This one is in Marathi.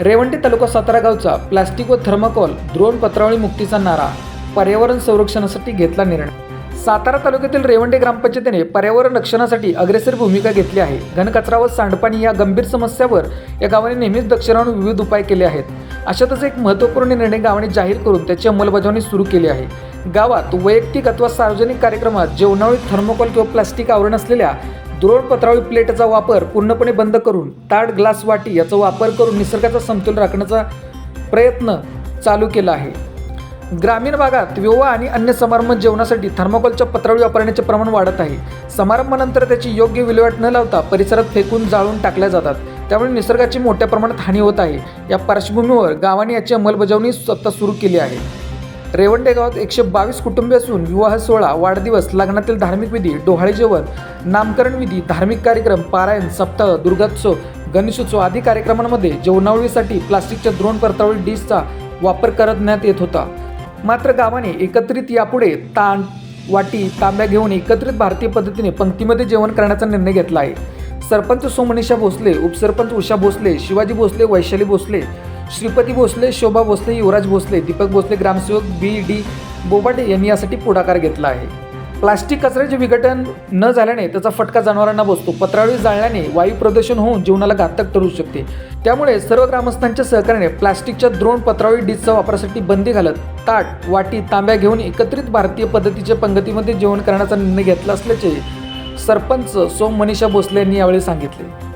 रेवंटी तालुका सातारा गावचा प्लास्टिक व थर्माकोल द्रोण पत्रावळी मुक्तीचा नारा पर्यावरण संरक्षणासाठी घेतला निर्णय. सातारा तालुक्यातील रेवंडी ग्रामपंचायतीने पर्यावरण रक्षणासाठी अग्रेसर भूमिका घेतली आहे. घनकचरा व सांडपाणी या गंभीर समस्यावर या गावाने नेहमीच दक्ष राहून विविध उपाय केले आहेत. अशातच एक महत्त्वपूर्ण निर्णय गावाने जाहीर करून त्याची अंमलबजावणी सुरू केली आहे. गावात वैयक्तिक अथवा सार्वजनिक कार्यक्रमात जेवणावळी थर्मोकॉल किंवा प्लास्टिक आवरण असलेल्या द्रोण पत्रावळी प्लेटचा वापर पूर्णपणे बंद करून ताट ग्लास वाटी याचा वापर करून निसर्गाचा समतोल राखण्याचा प्रयत्न चालू केला आहे. ग्रामीण भागात विवाह आणि अन्य समारंभ जेवणासाठी थर्माकोलच्या पत्रावळी वापरण्याचे प्रमाण वाढत आहे. समारंभानंतर त्याची योग्य विल्हेवाट न लावता परिसरात फेकून जाळून टाकल्या जातात. त्यामुळे निसर्गाची मोठ्या प्रमाणात हानी होत आहे. या पार्श्वभूमीवर गावाने याची अंमलबजावणी स्वतः सुरू केली आहे. रेवंडे गावात एकशे बावीस कुटुंबे असून विवाह सोहळा वाढदिवस लग्नातील धार्मिक विधी डोहाळे जेवण नामकरण विधी धार्मिक कार्यक्रम पारायण सप्ताह दुर्गोत्सव गणेशोत्सव आदी कार्यक्रमांमध्ये जेवणावळीसाठी प्लास्टिकच्या द्रोण परतावळी डिशचा वापर करण्यात येत होता. मात्र गावाने एकत्रित यापुढे ताण वाटी तांब्या घेऊन एकत्रित भारतीय पद्धतीने पंक्तीमध्ये जेवण करण्याचा निर्णय घेतला आहे. सरपंच सोमनिशा भोसले उपसरपंच उषा भोसले शिवाजी भोसले वैशाली भोसले श्रीपती भोसले शोभा भोसले युवराज भोसले दीपक भोसले ग्रामसेवक बी डी बोबाटे यांनी यासाठी पुढाकार घेतला आहे. प्लास्टिक कचऱ्याचे विघटन न झाल्याने त्याचा फटका जनावरांना बसतो. पत्रावळी जाळल्याने वायू प्रदूषण होऊन जीवनाला घातक ठरू शकते. त्यामुळे सर्व ग्रामस्थांच्या सहकार्याने प्लास्टिकच्या द्रोण पत्रावळी डिशचा वापरासाठी बंदी घालत ताट वाटी तांब्या घेऊन एकत्रित भारतीय पद्धतीच्या पंगतीमध्ये जेवण करण्याचा निर्णय घेतला असल्याचे सरपंच सोम मनीषा भोसले यांनी यावेळी सांगितले.